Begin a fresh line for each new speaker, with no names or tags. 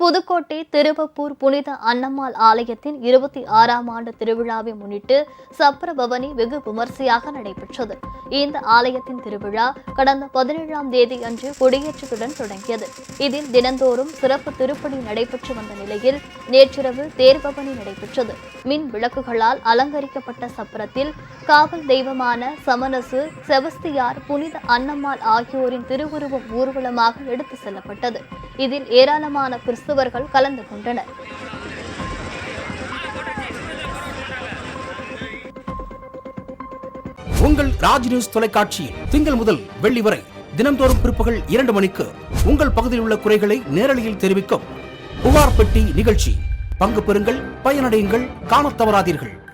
புதுக்கோட்டை திருவப்பூர் புனித அன்னம்மாள் ஆலயத்தின் இருபத்தி ஆறாம் ஆண்டு திருவிழாவை முன்னிட்டு சப்ரபவனி வெகு விமர்சையாக நடைபெற்றது. இந்த ஆலயத்தின் திருவிழா கடந்த பதினேழாம் தேதி அன்று கொடியேற்றத்துடன் தொடங்கியது. இதில் தினந்தோறும் சிறப்பு திருப்பணி நடைபெற்று வந்த நிலையில் நேற்றிரவு தேர்பவனி நடைபெற்றது. மின் விளக்குகளால் அலங்கரிக்கப்பட்ட சப்பரத்தில் காவல் தெய்வமான சமனசு செவஸ்தியார் புனித அன்னம்மாள் ஆகியோரின் திருவுருவம் ஊர்வலமாக எடுத்து செல்லப்பட்டது. இதில் ஏராளமான கிறிஸ்தவர்கள் கலந்து கொண்டனர்.
உங்கள் ராஜ் நியூஸ் தொலைக்காட்சியில் திங்கள் முதல் வெள்ளி வரை தினம்தோறும் பிற்பகல் இரண்டு மணிக்கு உங்கள் பகுதியில் உள்ள குறைகளை நேரலையில் தெரிவிக்கும் புகார் பெட்டி நிகழ்ச்சி. பங்கு பெறுங்கள் பயனடையுங்கள் காணத் தவறாதீர்கள்.